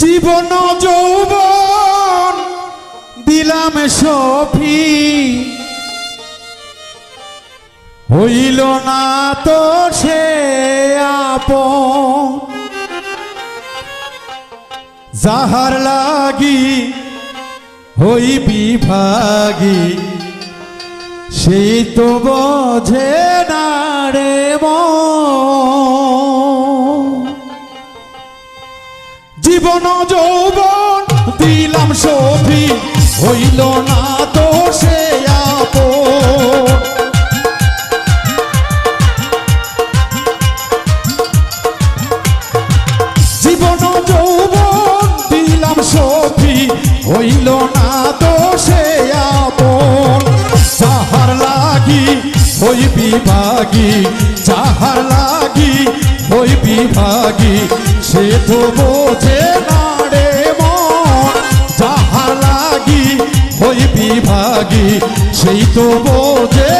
জীবন যৌবন দিলাম সফি হইল না তো সে আপ যাহার লাগি হই বিভাগী সেই তো বোঝে না রে মন। জীবন যৌবন দিলাম সফি, হইল না তো সে জীবন যৌবন দিলাম সফি, হইল না তো সে আপন। লাগি হই বিভাগী যাহার লাগি হই বিভাগী বোঝে বিভাগী সেই তো বোঝে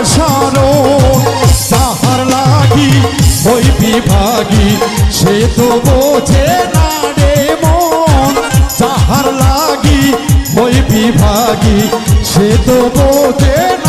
হয় সাহার লাগি ওই বিভাগি, সে তো বোঝে না রে মন। তাহার লাগি ওই বিভাগি, সে তো বোঝে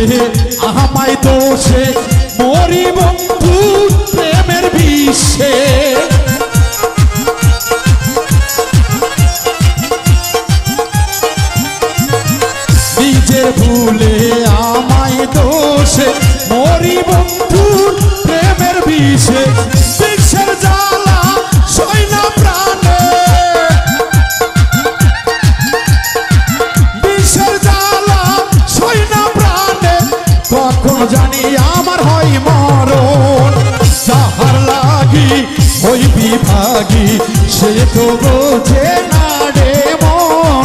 ভুলে তো দোষে মরি জানি আমার হয় মরণ। যাহার লাগি ওই বিভাগী, সে তো বোঝে না রে মন।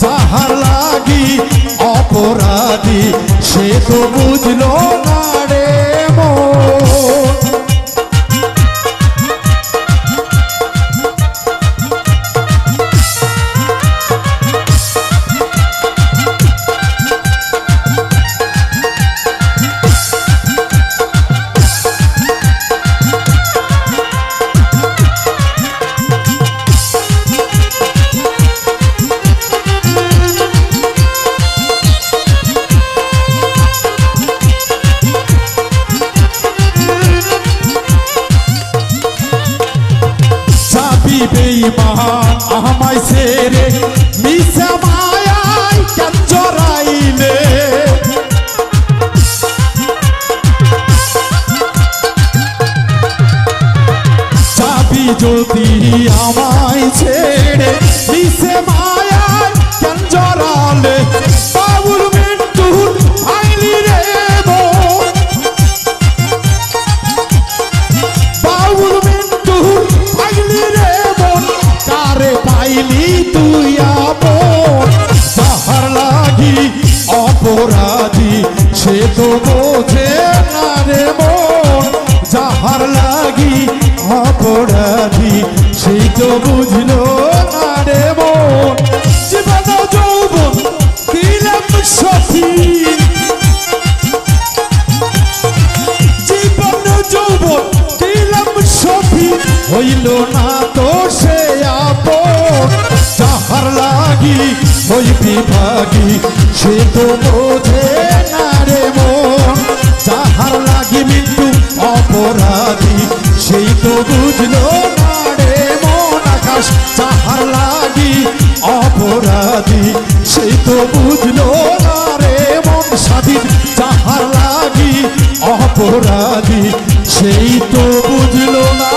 যাহার লাগি অপরাধী, সে তো ছেড়ে দিছে মায়ার কেন জড়ালে বাবুল মিন্টুর আইলি রে বাবুল মিন্টুর আইলি রে বোন কারে পাইলি তুই আপন? তাহার লাগি অপরাধী, সে তো লাগি ওই বিভাগী সে তো বোঝে না রে মন। যাহার লাগি মৃত্যু অপরাধী, সেই তো বুঝলো না রে মন আকাশ। যাহার লাগি অপরাধী, সেই তো বুঝলো না রে মন স্বাধীন। যাহার লাগি অপরাধী, সেই তো বুঝলো না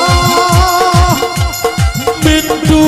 মৃত্যু।